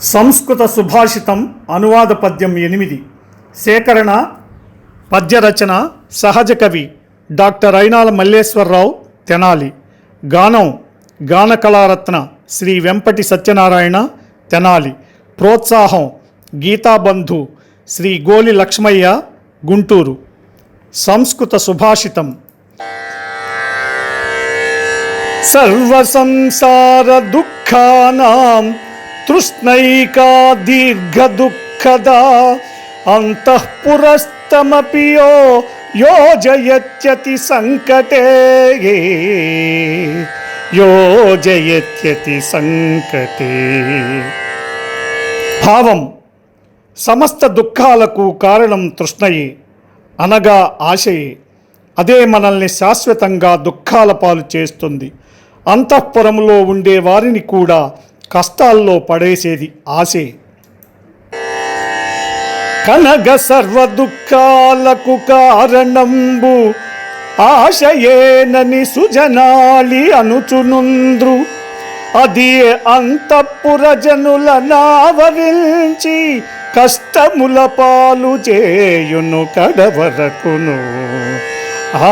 సంస్కృత సుభాషితం అనువాద పద్యం ఎనిమిది. సేకరణ పద్యరచన సహజ కవి డాక్టర్ అయినాల మల్లేశ్వరరావు తెనాలి. గానం గాన కళారత్న శ్రీ వెంపటి సత్యనారాయణ తెనాలి. ప్రోత్సాహం గీతాబంధు శ్రీ గోలి లక్ష్మయ్య గుంటూరు. సంస్కృత సుభాషితం. సర్వసంసార దుఃఖానాం తృష్ణైకా దీర్ఘదుఃఖదా అంతఃపురస్తమపి యో యోజయత్యతి సంకటే యోజయత్యతి సంకటే భావం సమస్త దుఃఖాలకు కారణం తృష్ణయే అనగా ఆశయే. అదే మనల్ని శాశ్వతంగా దుఃఖాల పాలు చేస్తుంది. అంతఃపురంలో ఉండే వారిని కూడా కష్టాల్లో పడేసేది ఆశే. కనగ సర్వ దుఃఖాలకు కారణంబు ఆశయేనని సుజనాలి అనుచునుంద్రు. అది అంతఃపుర జనుల నావరించి కష్టముల పాలు చేయును కడవరకును. ఆ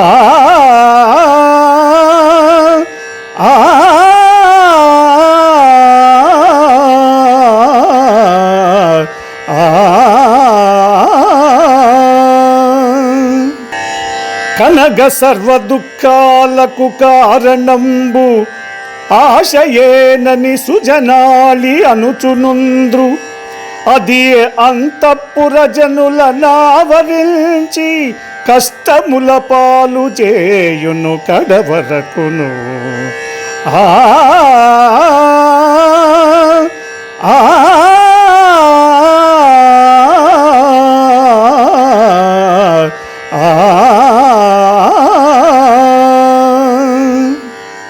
కనగ సర్వదుఃఖాలకు కారణంబు ఆశయేనని సుజనాలి అనుచునుంద్రు అది అంతఃపురజనుల నావరించి కష్టముల పాలు చేయును కడవరకును ఆ ఆ